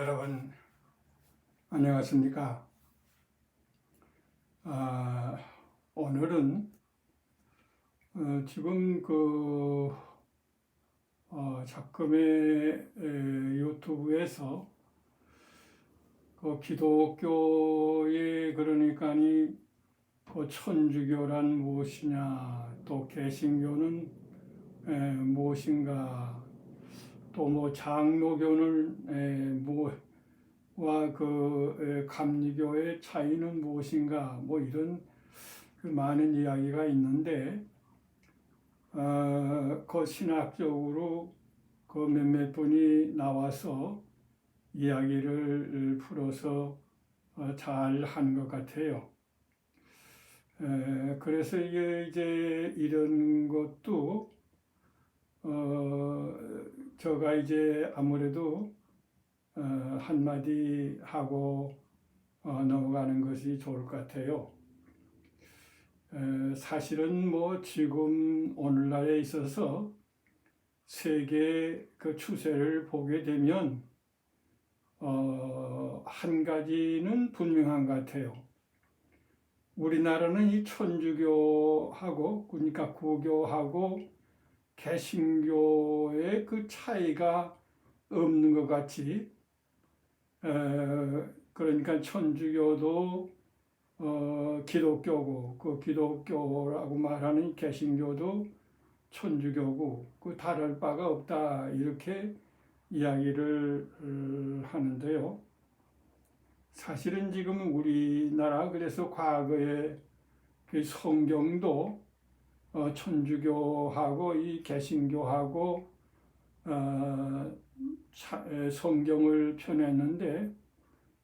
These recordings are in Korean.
여러분 안녕하십니까? 아, 오늘은 어, 지금 그 어, 작금의 에, 유튜브에서 그 기독교의 그러니까니 그 천주교란 무엇이냐 또 개신교는 에, 무엇인가 또 뭐 장로교는 뭐와 그 에, 감리교의 차이는 무엇인가 뭐 이런 그 많은 이야기가 있는데 어, 그 신학적으로 그 몇몇 분이 나와서 이야기를 풀어서 어, 잘한 것 같아요. 에, 그래서 이게 이제 이런 것도 어, 저가 이제 아무래도 어, 한마디 하고 어, 넘어가는 것이 좋을 것 같아요. 에, 사실은 뭐 지금 오늘날에 있어서 세계 그 추세를 보게 되면 어, 한 가지는 분명한 것 같아요. 우리나라는 이 천주교하고 그러니까 구교하고 개신교의 그 차이가 없는 것 같이 에, 그러니까 천주교도 어, 기독교고 그 기독교라고 말하는 개신교도 천주교고 그 다를 바가 없다 이렇게 이야기를 어, 하는데요. 사실은 지금 우리나라 그래서 과거에 그 성경도 어, 천주교하고 이 개신교하고 어, 차, 에, 성경을 펴냈는데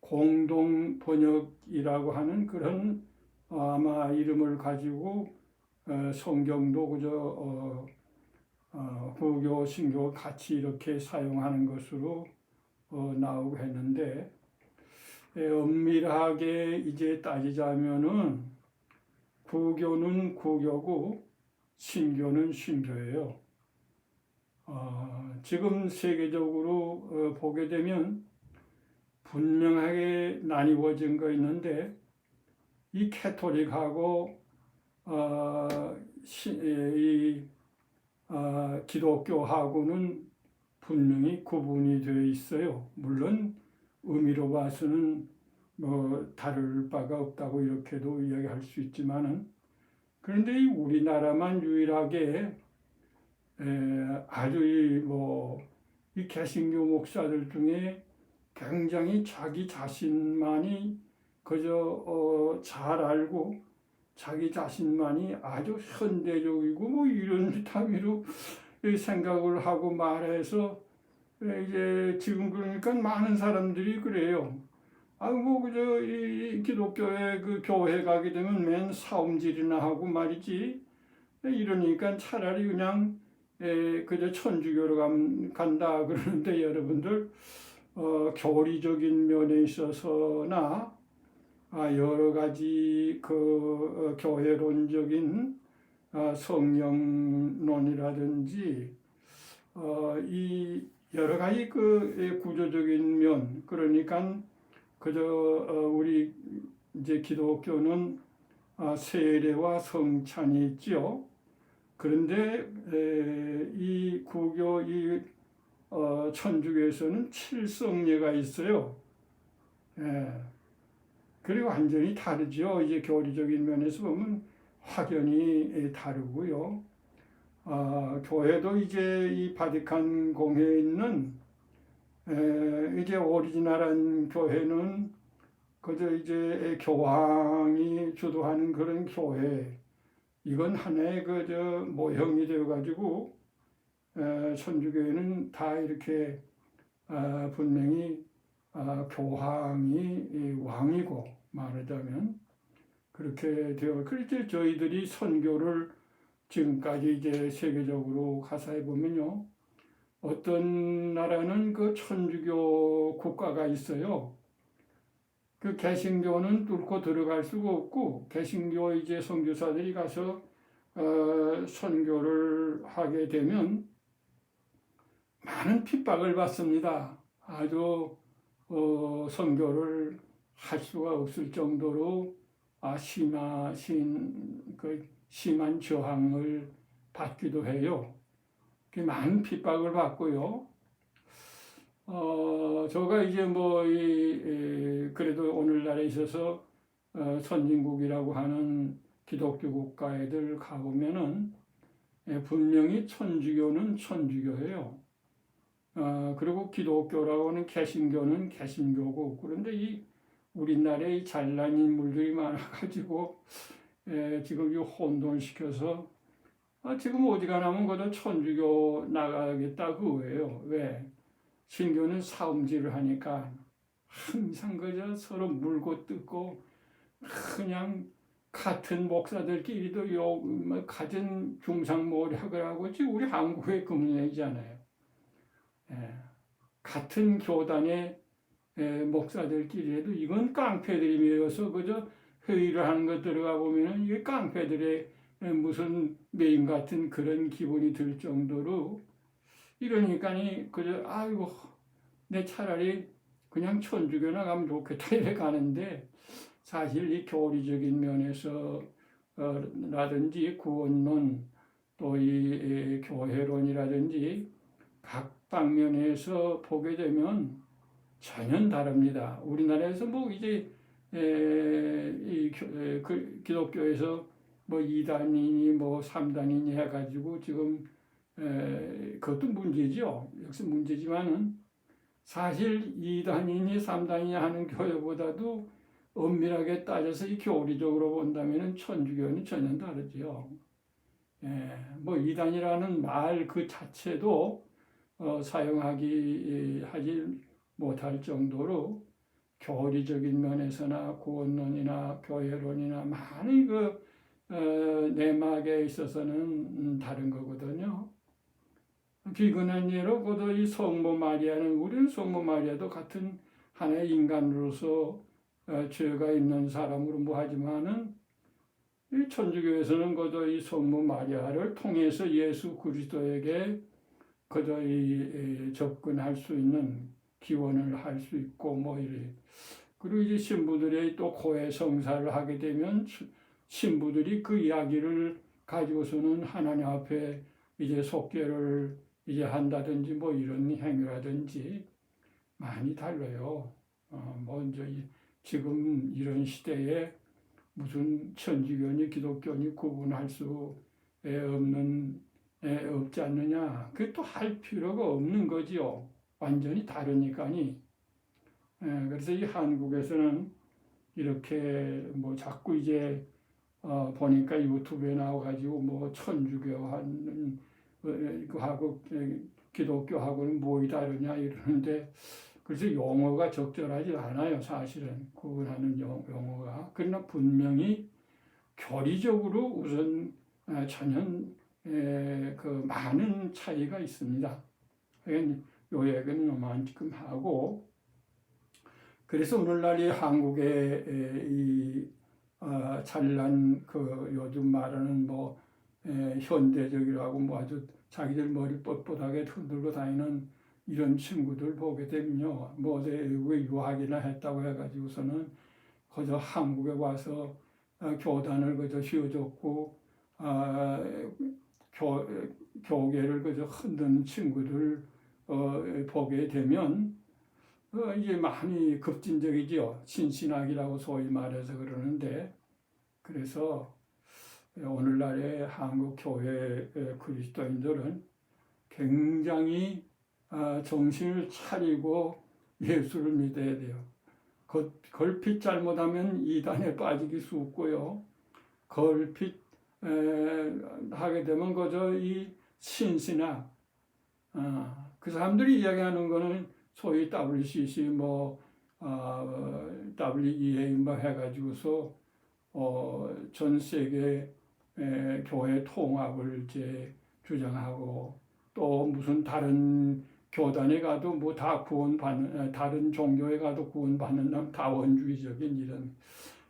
공동 번역이라고 하는 그런 어, 아마 이름을 가지고 어, 성경도 그저 어, 어, 후교, 신교 같이 이렇게 사용하는 것으로 어, 나오고 했는데 에, 엄밀하게 이제 따지자면은 구교는 구교고 신교는 신교예요. 어, 지금 세계적으로 어, 보게 되면 분명하게 나뉘어진 거 있는데 이 캐토릭하고 어, 시, 이 어, 기독교하고는 분명히 구분이 되어 있어요. 물론 의미로 봐서는 뭐 다를 바가 없다고 이렇게도 이야기할 수 있지만은 그런데 이 우리나라만 유일하게 에, 아주 이 뭐 이 개신교 목사들 중에 굉장히 자기 자신만이 그저 어, 잘 알고 자기 자신만이 아주 현대적이고 뭐 이런 타미로 생각을 하고 말해서 이제 지금 그러니까 많은 사람들이 그래요. 아, 뭐, 그저, 이, 기독교에 그 교회 가게 되면 맨 사움질이나 하고 말이지. 이러니까 차라리 그냥, 에, 그저 천주교로 간, 간다 그러는데 여러분들, 어, 교리적인 면에 있어서나, 아, 여러 가지 그 어, 교회론적인 아, 성령론이라든지, 어, 이 여러 가지 그 구조적인 면, 그러니까 그저 어, 우리 이제 기독교는 아, 세례와 성찬이 있지요. 그런데 이 구교 이 어, 천주교에서는 칠성례가 있어요. 예. 그리고 완전히 다르죠. 이제 교리적인 면에서 보면 확연히 다르고요. 아, 교회도 이제 이 바티칸 공회에 있는 에, 이제 오리지널한 교회는 그저 이제 교황이 주도하는 그런 교회 이건 하나의 그저 모형이 되어 가지고 천주교회는 다 이렇게 아, 분명히 아, 교황이 왕이고 말하자면 그렇게 되어 그렇게 저희들이 선교를 지금까지 이제 세계적으로 가사해 보면요. 어떤 나라는 그 천주교 국가가 있어요. 그 개신교는 뚫고 들어갈 수가 없고 개신교 이제 선교사들이 가서 어, 선교를 하게 되면 많은 핍박을 받습니다. 아주 어, 선교를 할 수가 없을 정도로 아, 심하 신 그 심한 저항을 받기도 해요. 그 많은 핍박을 받고요. 어, 저가 이제 뭐, 이, 이, 그래도 오늘날에 있어서 어, 선진국이라고 하는 기독교 국가에들 가보면은 예, 분명히 천주교는 천주교예요. 어, 그리고 기독교라고 하는 개신교는 개신교고 그런데 이 우리나라에 이 잘난 인물들이 많아가지고 예, 지금 이 혼돈시켜서 아, 지금 어디 가나면 그저 천주교 나가겠다 그거예요. 왜? 신교는 사음질을 하니까 항상 그저 서로 물고 뜯고 그냥 같은 목사들끼리도 요, 뭐, 같은 중상모략을 하고 지금 우리 한국의 그 문제잖아요. 예, 같은 교단의 예, 목사들끼리도 이건 깡패들이면서 그저 회의를 하는 것 들어가 보면은 이게 깡패들의 예, 무슨 메인 같은 그런 기분이 들 정도로 이러니까니 그저 아이고 내 차라리 그냥 천주교 나 가면 좋겠다 이래 가는데 사실 이 교리적인 면에서 어, 라든지 구원론 또 이 교회론이라든지 각 방면에서 보게 되면 전혀 다릅니다. 우리나라에서 뭐 이제 에, 이 교, 에, 그 기독교에서 뭐 2단이니 뭐 3단이니 해가지고 지금 에, 그것도 문제죠. 역시 문제지만은 사실 2단이니 3단이니 하는 교회보다도 엄밀하게 따져서 이 교리적으로 본다면은 천주교는 전혀 다르지요. 예, 뭐 이단이라는 말 그 자체도 어, 사용하기 하지 못할 정도로 교리적인 면에서나 구원론이나 교회론이나 많이 그 어, 내막에 있어서는 음, 다른 거거든요. 비근한 예로 고도 이 성모 마리아는 우리는 성모 마리아도 같은 하나의 인간으로서 어, 죄가 있는 사람으로 뭐 하지만은 이 천주교에서는 그저 이 성모 마리아를 통해서 예수 그리스도에게 그저 이 접근할 수 있는 기원을 할 수 있고 뭐 이래 그리고 이제 신부들이 또 고해 성사를 하게 되면 신부들이 그 이야기를 가지고서는 하나님 앞에 이제 속죄를 이제 한다든지 뭐 이런 행위라든지 많이 달라요. 어, 먼저 이 지금 이런 시대에 무슨 천주교니 기독교니 구분할 수 없는 에, 없지 않느냐. 그게 또 할 필요가 없는 거지요. 완전히 다르니까니. 에, 그래서 이 한국에서는 이렇게 뭐 자꾸 이제 어, 보니까 유튜브에 나와가지고 뭐 천주교하는 어, 그 하고 기독교하고는 뭐이 다르냐 이러는데 그래서 용어가 적절하지 않아요, 사실은. 구분하는 용어가. 그러나 분명히 교리적으로 우선 아, 전혀 그 많은 차이가 있습니다. 요 얘기는 요만큼 하고, 그래서 오늘날 이 한국의 이 어, 잘난 그 요즘 말하는 뭐 현대적이라고 뭐 아주 자기들 머리 뻣뻣하게 흔들고 다니는 이런 친구들 보게 되면요. 뭐 외국에 유학이나 했다고 해가지고서는 그저 한국에 와서 어, 교단을 그저 휘어줬고 아, 교, 교계를 그저 흔드는 친구들 어, 보게 되면 어, 이게 많이 급진적이지요. 신신학이라고 소위 말해서 그러는데 그래서 오늘날의 한국 교회 그리스도인들은 굉장히 아, 정신을 차리고 예수를 믿어야 돼요. 걸핏 잘못하면 이단에 빠지기 쉽고요. 걸핏 하게 되면 그저 이 신신학 아, 그 사람들이 이야기하는 거는 소위 WCC 뭐 어, WEA 뭐 해가지고서 어, 전 세계 에, 교회 통합을 이제 주장하고 또 무슨 다른 교단에 가도 뭐 다 구원받는 다른 종교에 가도 구원받는다면 다원주의적인 이런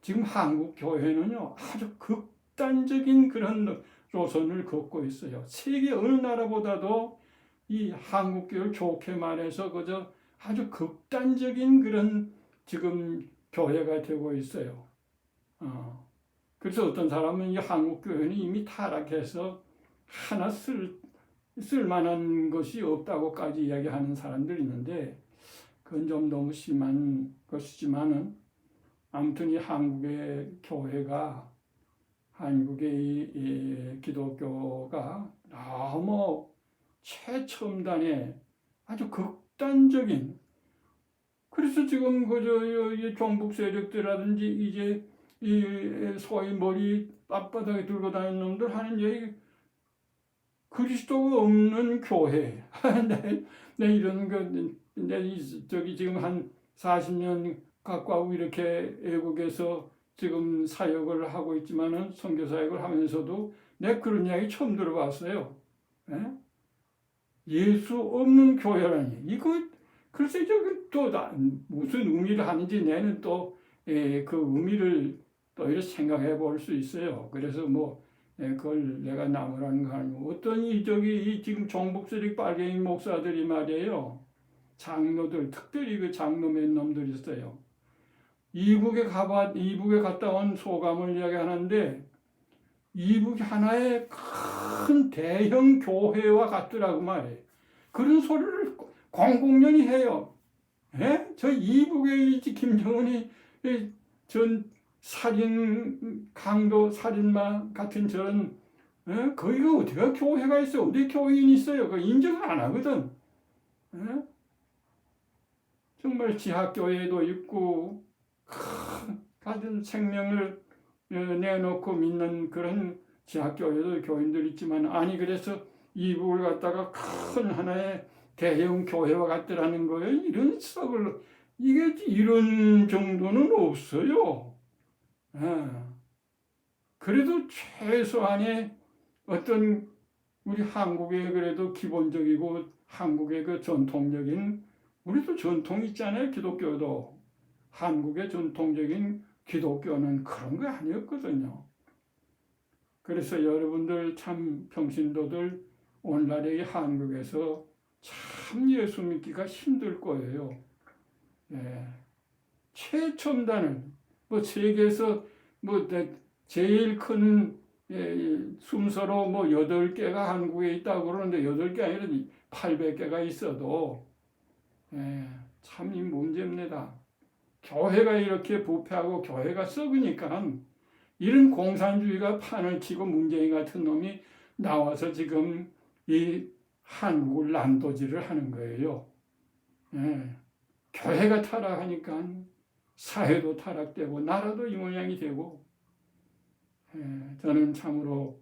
지금 한국 교회는요 아주 극단적인 그런 노선을 걷고 있어요. 세계 어느 나라보다도 이 한국교를 좋게 말해서 그저 아주 극단적인 그런 지금 교회가 되고 있어요. 어. 그래서 어떤 사람은 이 한국 교회는 이미 타락해서 하나 쓸 쓸만한 것이 없다고까지 이야기하는 사람들이 있는데 그건 좀 너무 심한 것이지만은 아무튼 이 한국의 교회가 한국의 이, 이 기독교가 너무 최첨단의 아주 극단적인 그래서 지금 그저 이 종북 세력들이라든지 이제 이 소위 머리 앞바닥에 들고 다니는 놈들 하는 얘기 그리스도가 없는 교회. 내, 내 이런 그, 내 저기 지금 한 40년 가까우 이렇게 외국에서 지금 사역을 하고 있지만은 선교 사역을 하면서도 내 그런 이야기 처음 들어봤어요. 예? 예수 없는 교회라니 이거 글쎄 저기 또 나- 무슨 의미를 하는지 내는 또그 의미를 또 이렇게 생각해 볼 수 있어요. 그래서 뭐 예, 그걸 내가 나무라는 거 아니고 어떤 이 저기 이 지금 종북세력 빨갱이 목사들이 말이에요. 장로들 특별히 그 장로 몇 놈들 있어요. 이북에 가봐 이북에 갔다 온 소감을 이야기하는데 이북이 하나의 큰 대형 교회와 같더라고 말이에요. 그런 소리를 공공연히 해요. 예? 저 이북의 이 김정은이 이전 살인 강도 살인마 같은 저런 어? 거기가 어디가 교회가 있어 어디 교인이 있어요 그 인정을 안 하거든 어? 정말 지하교회도 있고 큰 가진 생명을 어, 내놓고 믿는 그런 지하교회도 교인들 있지만 아니 그래서 이북을 갖다가 큰 하나의 대형 교회와 같더라는 거예요 이런 썩을 이게 이런 정도는 없어요. 예. 그래도 최소한의 어떤 우리 한국의 그래도 기본적이고 한국의 그 전통적인 우리도 전통 있잖아요 기독교도 한국의 전통적인 기독교는 그런 거 아니었거든요. 그래서 여러분들 참 평신도들 오늘날의 이 한국에서 참 예수 믿기가 힘들 거예요. 예. 최첨단을 뭐 세계에서 뭐 대- 제일 큰 예, 순서로 뭐 여덟 개가 한국에 있다고 그러는데 여덟 개 아니라 800개가 있어도 예, 참이 문제입니다. 교회가 이렇게 부패하고 교회가 썩으니까 이런 공산주의가 판을 치고 문재인 같은 놈이 나와서 지금 이 한국을 난도질을 하는 거예요. 예. 교회가 타락하니까 사회도 타락되고 나라도 이 모양이 되고 예, 저는 참으로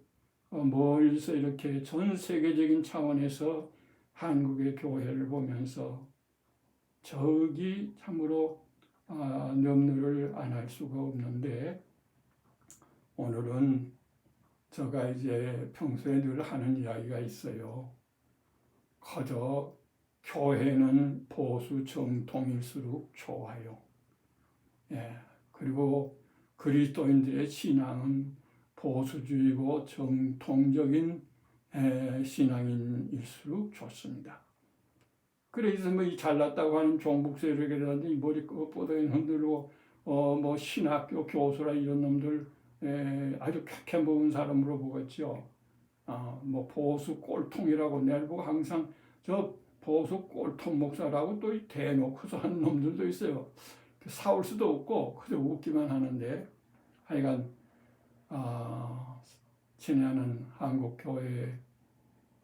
어, 멀리서 이렇게 전 세계적인 차원에서 한국의 교회를 보면서 저기 참으로 아, 염려를 안 할 수가 없는데 오늘은 제가 이제 평소에 늘 하는 이야기가 있어요. 거저 교회는 보수 정통일수록 좋아요. 예. 그리고 그리스도인들의 신앙은 보수주의고 정통적인 에, 신앙인일수록 좋습니다. 그래서 뭐 이 잘났다고 하는 종북 세력이라든지 머리 뽀뽀에 흔들고 어 뭐 신학교 교수라 이런 놈들 에, 아주 쾌쾌 먹은 사람으로 보겠죠. 아뭐 보수 꼴통이라고 내보고 항상 저 보수 꼴통 목사라고 또 대놓고서 하는 놈들도 있어요. 사올 수도 없고 그저 웃기만 하는데 하여간 아, 친애하는 한국 교회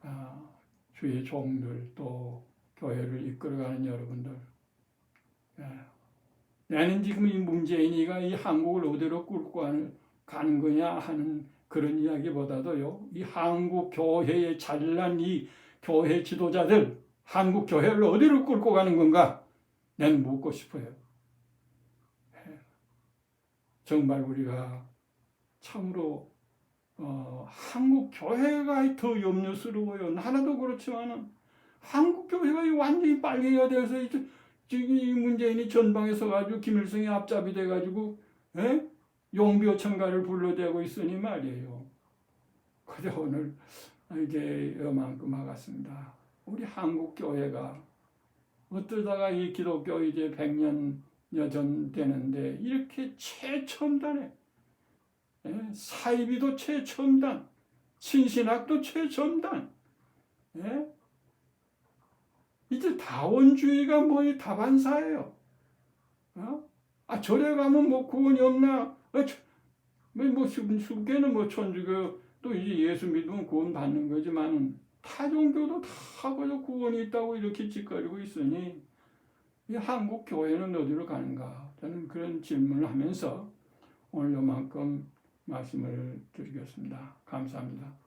아, 주의 종들 또 교회를 이끌어가는 여러분들 예. 나는 지금 이 문재인이가 이 한국을 어디로 끌고 가는, 거냐 하는 그런 이야기보다도요 이 한국 교회에 잘난 이 교회 지도자들 한국 교회를 어디로 끌고 가는 건가? 나는 묻고 싶어요. 예. 정말 우리가 참으로 어, 한국 교회가 더 염려스러워요. 나라도 그렇지만은 한국 교회가 완전히 빨개야 돼서 지금 이 문재인이 전방에 서가지고 김일성이 앞잡이 돼가지고 예? 용비어 청가를 불러대고 있으니 말이에요. 그래 오늘 이제 이만큼 하겠습니다. 우리 한국 교회가 어쩌다가 이 기독교 이제 100년 여전 되는데 이렇게 최첨단에 예? 사이비도 최첨단, 신신학도 최첨단, 예? 이제 다원주의가 뭐의 다반사예요. 어? 아 절에 가면 뭐 구원이 없나? 아, 저, 뭐 수- 수계는 뭐 천주교 또 이제 예수 믿으면 구원 받는 거지만은 타 종교도 다 그저 구원이 있다고 이렇게 짓거리고 있으니 이 한국 교회는 어디로 가는가? 저는 그런 질문을 하면서 오늘 요만큼 말씀을 드리겠습니다. 감사합니다.